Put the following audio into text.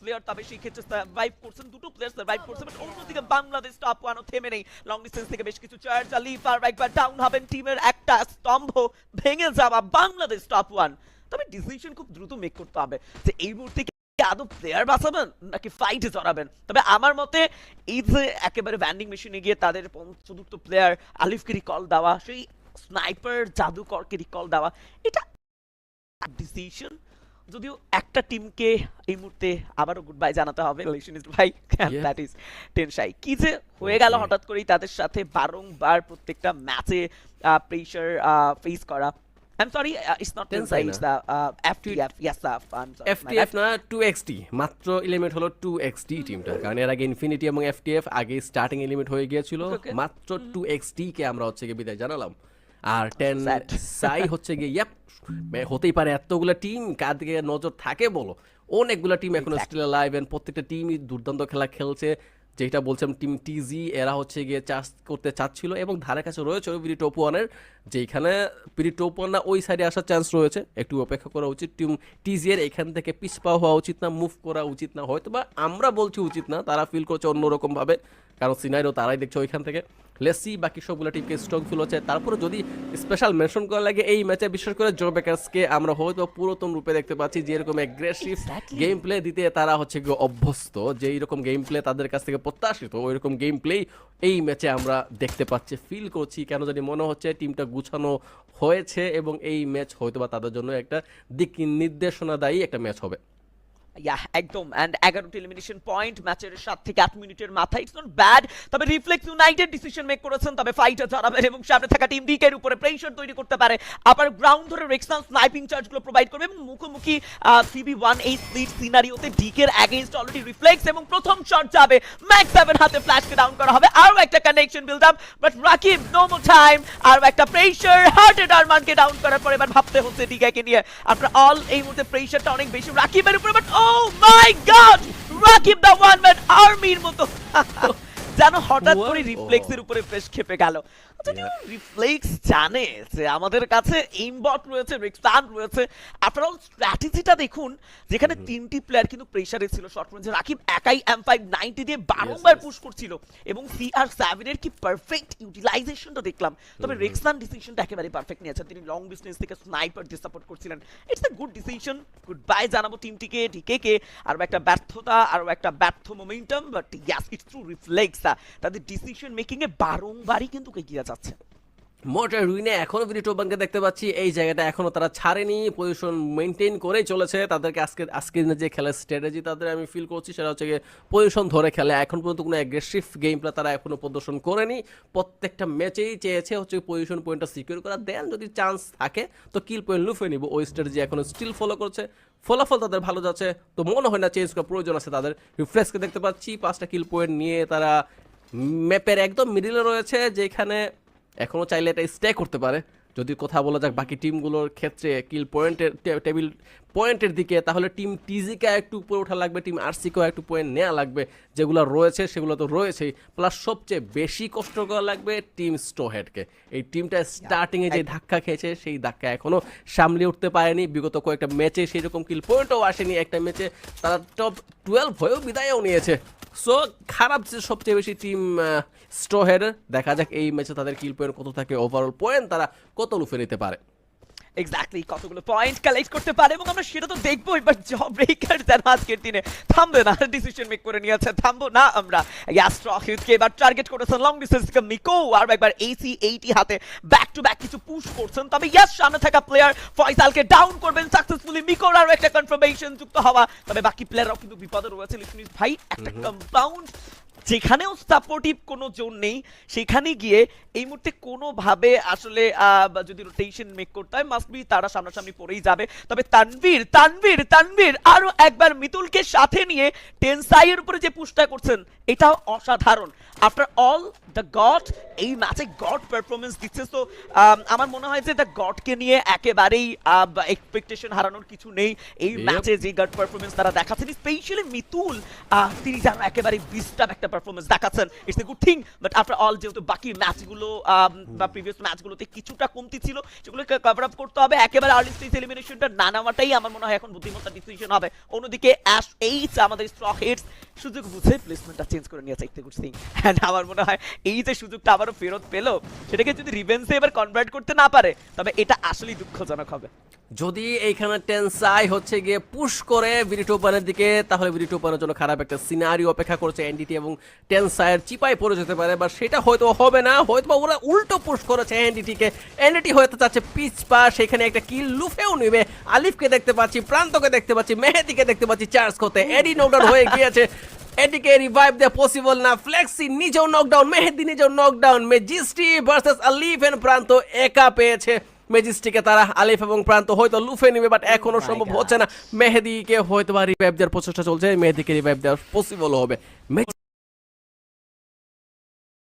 Player তবে সেই ক্ষেত্রে সার্ভাইভ করছেন। দুটো প্লেয়ার সার্ভাইভ করছে বাট অন্যদিকে বাংলাদেশ টপ ওয়ানও থেমে নেই। লং ডিস্টেন্স থেকে বেশ কিছু চার্জ লিফ আর একবার ডাউন হবেন টিমের একটা স্তম্ভ। ভেঙে যাওয়া বাংলাদেশ টপ ওয়ান তবে ডিসিশন খুব দ্রুত মেক করতে হবে যে এই মুহূর্তে আদৌ প্লেয়ার বাঁচাবেন নাকি জড়াবেন? তবে আমার মতে এই যে একেবারে ব্যান্ডিং মেশিনে গিয়ে তাদের চতুর্থ প্লেয়ার আলিফকে রিকল দেওয়া, সেই স্নাইপার জাদুকরকে রিকল দেওয়া, এটা ডিসিশন যদিও একটা টিমকে এই মুহূর্তে আবারও গুড বাই জানাতে হবে ভাই। দ্যাট ইজ টেনশাই কি যে হয়ে গেল হঠাৎ করেই তাদের সাথে বারংবার প্রত্যেকটা ম্যাচে প্রেশার ফেস করা। I am sorry it's not Tensai Tensai it's the FTF yes I am sorry FTF না টু এক্সটি মাত্র এলিমেন্ট হলো টু এক্সটি টিমটা কারণ এর আগে ইনফিনিটি এবং এফটিএফ আগে স্টার্টিং এলিমেন্ট হয়ে গিয়েছিল. মাত্র টু এক্সটি কে আমরা হচ্ছে গিয়ে বিদায় জানালাম। আর টেন Sad. সাই হচ্ছে গিয়ে ইয়াপ হতেই পারে এতগুলো টিম কার দিকে নজর থাকে বলো। অনেকগুলো টিম এখন. স্টিল লাইভ এন্ড প্রত্যেকটা টিমই দুর্দান্ত খেলা খেলছে। যেটা বলছিলাম টিম টিজি এরা হচ্ছে গিয়ে চাষ করতে চাচ্ছিল এবং ধারে কাছে রয়েছে পিডি টপ ওয়ানের যেখানে পিডি টপ ওয়ান না ওই সাইডে আসার চান্স রয়েছে। একটু অপেক্ষা করা উচিত টিম টিজি এর এখান থেকে পিছপা হওয়া উচিত না মুভ করা উচিত না। হয়তো বা আমরা বলছি উচিত না তারা ফিল করছে অন্যরকমভাবে কারণ সিনারিও তারাই দেখছে ওইখান থেকে। লেসি বাকি সবগুলো টিমকে স্ট্রং ফিল হচ্ছে। তারপরে যদি স্পেশাল মেনশন করা লাগে এই ম্যাচে বিশেষ করে জো বেকার্সকে আমরা হয়তো পুরাতন রূপে দেখতে পাচ্ছি যে এরকম অ্যাগ্রেসিভ গেম প্লে দিতে তারা হচ্ছে গিয়ে অভ্যস্ত যে এইরকম গেম প্লে তাদের কাছ থেকে প্রত্যাশিত ওই রকম গেম প্লেই এই ম্যাচে আমরা দেখতে পাচ্ছি। ফিল করছি কেন জানি মনে হচ্ছে টিমটা গুছানো হয়েছে এবং এই ম্যাচ হয়তো বা তাদের জন্য একটা দিক নির্দেশনাদায়ী একটা ম্যাচ হবে। ইয়া একদম. এন্ড এগারোটি এলিমিনেশন পয়েন্ট ম্যাচের সাত থেকে আট মিনিটের মাথায়। ইটস নট ব্যাড তবে রিফ্লেক্স ইউনাইটেড ডিসিশন মেক করেছেন, তবে ফাইটার জড়াবেন এবং সামনে থাকা টিম ডিকের উপরে প্রেশার তৈরি করতে পারে। আবার গ্রাউন্ড ধরে রেক্সনাল স্নাইপিং চার্জগুলো প্রোভাইড করবে এবং মুখোমুখি সিবি ওয়ান এই স্লিট সিনারিওতে ডিকের অ্যাগেইনস্ট অলরেডি রিফ্লেক্স এবং প্রথম শট যাবে। ম্যাক্স সেভেন হাতে ফ্ল্যাশকে ডাউন করা হবে। আরও একটা connection build up but Rakib no more time আরও একটা প্রেশার হার্টেড আরমানকে ডাউন করার পর এবার ভাবতে হচ্ছে ডিকাকে নিয়ে। আপনার অল এই মুহূর্তে প্রেশারটা অনেক বেশি। রাকিবের উপরে but oh Oh my god! Rocky the One Man Army motherfucker! যেন হঠাৎ করে. রিফ্লেক্সের উপরে ফ্রেশ খেপে গেল। রিফ্লেক্স জানে যে আমাদের কাছে এইমবট রয়েছে রিক্সান রয়েছে স্ট্র্যাটেজিটা দেখুন যেখানে তিনটি প্লেয়ার কিন্তু প্রেসারে ছিল। শর্ট রেঞ্জে রাকিব একাই এম ফাইভ নাইনটি দিয়ে বারংবার পুশ করছিল এবং সি আর সেভেনের কি পারফেক্ট ইউটিলাইজেশনটা দেখলাম। তবে রেক্সান ডিসিশনটা একেবারে পারফেক্ট নিয়েছেন তিনি লং ডিস্টেন্স থেকে স্নাইপার দিয়ে সাপোর্ট করছিলেন। It's a good decision good bye জানাব টিমটিকে ডিকেকে আরও একটা ব্যর্থতা আরও একটা ব্যর্থ momentum but Yas it's reflex তাদের ডিসিশন মেকিং এ বারংবারই কিন্তু এগিয়ে যাচ্ছে। মোটর রুইনে এখনও ভিডিওটোবানকে দেখতে পাচ্ছি, এই জায়গাটা এখনও তারা ছাড়েনি পজিশন মেনটেন করেই চলেছে। তাদেরকে আজকে, আজকের যে খেলার স্ট্র্যাটেজি তাদের আমি ফিল করছি, সেটা হচ্ছে গিয়ে পজিশন ধরে খেলে। এখন পর্যন্ত কোনো অ্যাগ্রেসিভ গেম প্লে তারা এখনও প্রদর্শন করেনি। প্রত্যেকটা ম্যাচেই চেয়েছে হচ্ছে পজিশন পয়েন্টটা সিকিউর করা দেন যদি চান্স থাকে, তো কিল পয়েন্ট লুফে নিব। ওই স্ট্র্যাটেজি এখনও স্টিল ফলো করছে। ফলাফল তাদের ভালো যাচ্ছে। তো মনে হয় না চেঞ্জ করার প্রয়োজন আছে তাদের। রিফ্রেশকে দেখতে পাচ্ছি, পাঁচটা কিল পয়েন্ট নিয়ে তারা ম্যাপের একদম মিডিলে রয়েছে, যেখানে এখনও চাইলে এটা স্টে করতে পারে। যদি কথা বলা যাক বাকি টিমগুলোর ক্ষেত্রে কিল পয়েন্টের টেবিল পয়েন্টের দিকে তাহলে টিম টিজিকে একটু উপরে ওঠা লাগবে টিম আরসিকেও একটু পয়েন্ট নেওয়া লাগবে। যেগুলো রয়েছে সেগুলো তো রয়েছেই। প্লাস সবচেয়ে বেশি কষ্ট করা লাগবে টিম স্টোহেডকে এই টিমটা স্টার্টিংয়ে যে ধাক্কা খেয়েছে সেই ধাক্কা এখনও সামলে উঠতে পারেনি। বিগত কয়েকটা ম্যাচে সেই রকম কিল পয়েন্টও আসেনি। একটা ম্যাচে তারা টপ টুয়েলভ হয়েও বিদায়ও নিয়েছে। সো, খারাপ যে সবচেয়ে বেশি টিম স্টোহেড দেখা যাক এই ম্যাচে তাদের কিল পয়েন্ট কত থাকে ওভারঅল পয়েন্ট তারা কত লুফে নিতে পারে। এক্স্যাক্টলি কতগুলো পয়েন্ট কালেক্ট করতে পারে এবং আমরা সেটা তো দেখবোই বাট জব ব্রেকার যেন আজকের দিনে। থামবে না ডিসিশন মেক করে নিয়েছে থামবো না আমরা। ইয়াস্ট্র হিউজকে এবার টার্গেট করেছেন লং ডিস্টেন্স থেকে মিকো আর একবার এসি এইটি হাতে ব্যাক টু ব্যাক কিছু পুশ করছেন। তবে ইয়াস সামনে থাকা প্লেয়ার ফয়সালকে ডাউন করবেন সাকসেসফুলি মিকোর আরও একটা কনফার্মেশন যুক্ত হওয়া। তবে বাকি প্লেয়াররাও কিন্তু বিপদে রয়েছে লিসনিস ভাই একটা কম্পাউন্ড যেখানেও সাপোর্টিভ কোনো জোন নেই সেখানে গিয়ে এই মুহূর্তে কোনোভাবে আসলে যদি রোটেশন মেক করতে হয় মাস্ট বি তারা সামনাসামনি পড়েই যাবে। তবে তানভীর তানভীর তানভীর আরও একবার মিতুলকে সাথে নিয়ে টেনসাইয়ের উপরে যে পুশটা করছেন এটাও অসাধারণ। আফটার অল দ্য গড এই ম্যাচে গড পারফরমেন্স দিচ্ছে। তো আমার মনে হয় যে দ্য গডকে নিয়ে একেবারেই এক্সপেকটেশন হারানোর কিছু নেই। এই ম্যাচে যে গড পারফরমেন্স তারা দেখাচ্ছেন স্পেশালি মিতুল আহ, তিনি যেন একেবারে বিস্টাপ একটা পারফরমেন্স দেখাচ্ছেন it's a good thing but after all যেহেতু বাকি ম্যাচগুলো বা প্রিভিয়াস ম্যাচগুলোতে কিছুটা কমতি ছিল, সেগুলোকে কভার আপ করতে হবে। একেবারে আর্লি স্টেজ এলিমিনেশনটা না নেওয়াটাই আমার মনে হয় এখন বুদ্ধিমত্তা ডিসিশন হবে। অন্যদিকে অ্যাশ এইচ আমাদের স্ট্রক হেডস সুযোগ বুঝে প্লেসমেন্টটা চেঞ্জ করে নিয়েছে গুড থিং অ্যান্ড আমার মনে হয় এই যে সুযোগটা আবারও ফেরত পেল, সেটাকে যদি রিভেন্সে এবার কনভার্ট করতে না পারে, তবে এটা আসলেই দুঃখজনক হবে। যদি এইখানে টেনসাই হচ্ছে গিয়ে পুশ করে ভিডিটোপানের দিকে, তাহলে ভিডিটোপানের জন্য খারাপ একটা সিনারি অপেক্ষা করছে এনডিটি এবং টেনসাইয়ের চিপাই পড়ে যেতে পারে বা সেটা হয়তো হবে না হয়তো ওরা উল্টো পুশ করেছে এনডিটিকে এনডিটি হয়তো চাচ্ছে পিচ পা সেখানে একটা কিল লুফেও নেবে। আলিফকে দেখতে পাচ্ছি, প্রান্তকে দেখতে পাচ্ছি, মেহেদিকে দেখতে পাচ্ছি চার্জ করতে এডি নোডার হয়ে গিয়েছে। এদিকে রিভাইভ দেওয়া পসিবল না ফ্লেক্সি নিজেও নকডাউন মেহেদি নিজেও নকডাউন মেজিস্ট্রি ভার্সেস আলিফ এন প্রান্ত একা পেয়েছে। মেজিস্ট্রিকে তারা আলিফ এবং প্রান্ত হয়তো লুফে নেবে বাট এখনও সম্ভব হচ্ছে না। মেহেদিকে হয়তো বা রিভাইভ দেওয়ার প্রচেষ্টা চলছে মেহেদিকে রিভাইভ দেওয়ার পসিবল হবে।